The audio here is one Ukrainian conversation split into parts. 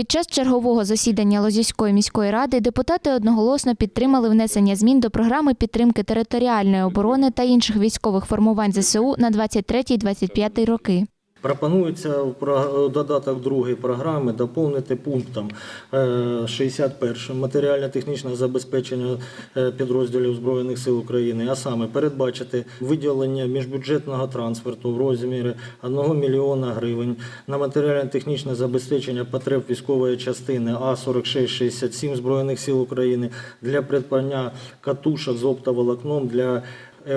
Під час чергового засідання Лозівської міської ради депутати одноголосно підтримали внесення змін до програми підтримки територіальної оборони та інших військових формувань ЗСУ на 23-25 роки. Пропонується в про- додаток другої програми доповнити пунктом е, 61 матеріально-технічне забезпечення е, підрозділів Збройних сил України, а саме передбачити виділення міжбюджетного трансферту в розмірі 1 мільйона гривень на матеріально-технічне забезпечення потреб військової частини А4667 Збройних сил України для придбання катушок з оптоволокном для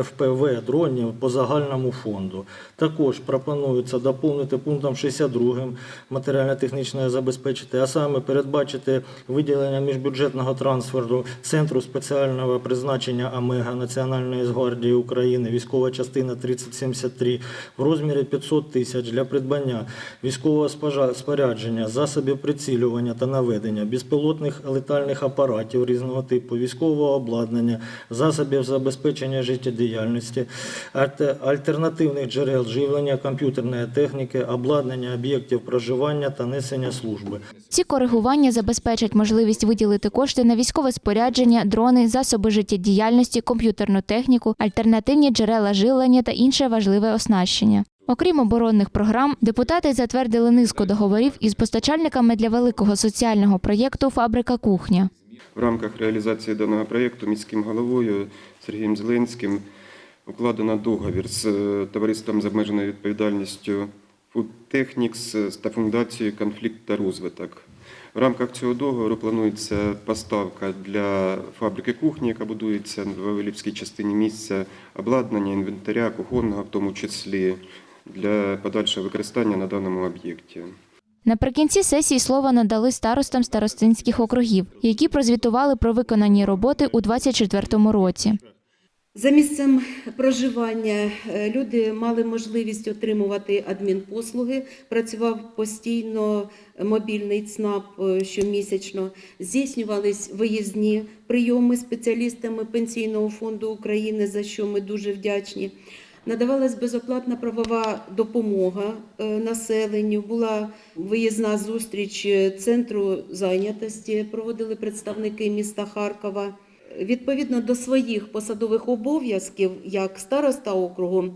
ФПВ дронів по загальному фонду. Також пропонується доповнити пунктом 62 матеріально-технічне забезпечити, а саме передбачити виділення міжбюджетного трансферту Центру спеціального призначення АМЕГА Національної гвардії України, військова частина 3073 в розмірі 500 тисяч для придбання військового спорядження, засобів прицілювання та наведення, безпілотних летальних апаратів різного типу, військового обладнання, засобів забезпечення життєдіяльності, альте- альтернативних джерел живлення, комп'ютерної техніки, обладнання об'єктів проживання та несення служби. Ці коригування забезпечать можливість виділити кошти на військове спорядження, дрони, засоби життєдіяльності, комп'ютерну техніку, альтернативні джерела живлення та інше важливе оснащення. Окрім оборонних програм, депутати затвердили низку договорів із постачальниками для великого соціального проєкту Фабрика кухня. В рамках реалізації даного проєкту міським головою Сергієм Зеленським укладено договір з е, товариством з обмеженою відповідальністю Technics та фундацією Конфлікт та розвиток. В рамках цього договору планується поставка для фабрики кухні, яка будується в Вавилівській частині місця, обладнання, інвентаря, кухонного, в тому числі для подальшого використання на даному об'єкті. Наприкінці сесії слово надали старостам старостинських округів, які прозвітували про виконані роботи у 2024 році. За місцем проживання е, люди мали можливість отримувати адмінпослуги. Працював постійно мобільний ЦНАП е, щомісячно. Здійснювались виїзні прийоми спеціалістами Пенсійного фонду України, за що ми дуже вдячні. Надавалась безоплатна правова допомога е, населенню. Була виїзна зустріч е, центру зайнятості. Проводили представники міста Харкова. Відповідно до своїх посадових обов'язків, як староста округу,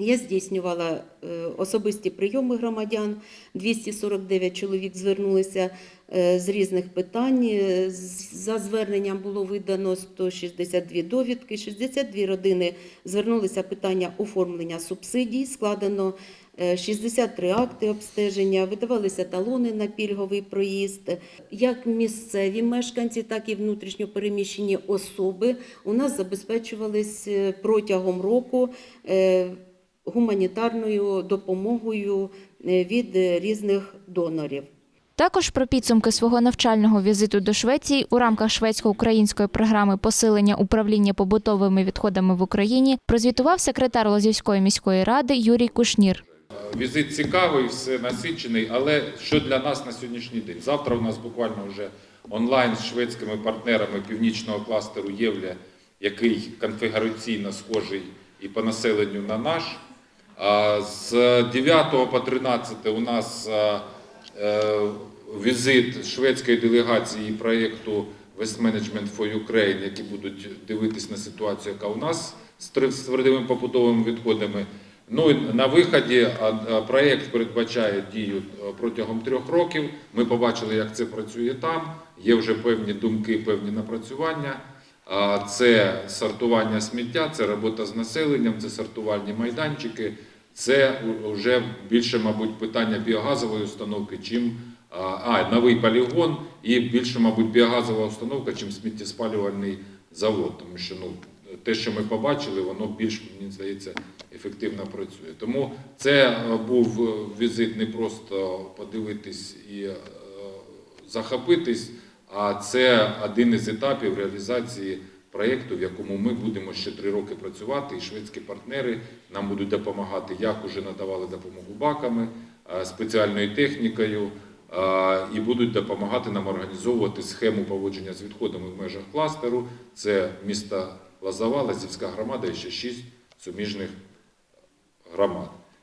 я здійснювала е, особисті прийоми громадян. 249 чоловік звернулися е, з різних питань. Е, За зверненням було видано 162 довідки, 62 родини звернулися питання оформлення субсидій, складено е, 63 акти обстеження, видавалися талони на пільговий проїзд. Як місцеві мешканці, так і внутрішньопереміщені особи у нас забезпечувались протягом року гуманітарною допомогою е, від різних донорів. Також про підсумки свого навчального візиту до Швеції у рамках шведсько-української програми посилення управління побутовими відходами в Україні прозвітував секретар Лозівської міської ради Юрій Кушнір. Візит цікавий, все насичений, але що для нас на сьогоднішній день? Завтра у нас буквально вже онлайн з шведськими партнерами північного кластеру Євля, який конфігураційно схожий і по населенню на наш. З 9 по 13 у нас е, візит шведської делегації проєкту West Management for Ukraine, які будуть дивитись на ситуацію, яка у нас з твердими побутовими відходами. Ну і на виході проєкт передбачає дію протягом трьох років. Ми побачили, як це працює там. Є вже певні думки, певні напрацювання. Це сортування сміття, це робота з населенням, це сортувальні майданчики. Це вже більше, мабуть, питання біогазової установки, чим а, новий полігон і більше, мабуть, біогазова установка, чим сміттєспалювальний завод. Тому що ну, те, що ми побачили, воно більш, мені здається, ефективно працює. Тому це е, був е, візит не просто подивитись і е, захопитись, а це один із етапів реалізації проєкту, в якому ми будемо ще три роки працювати, і шведські партнери нам будуть допомагати, як уже надавали допомогу баками, е, спеціальною технікою, е, і будуть допомагати нам організовувати схему поводження з відходами в межах кластеру. Це місто Лазова, Лазівська громада і ще шість суміжних громад.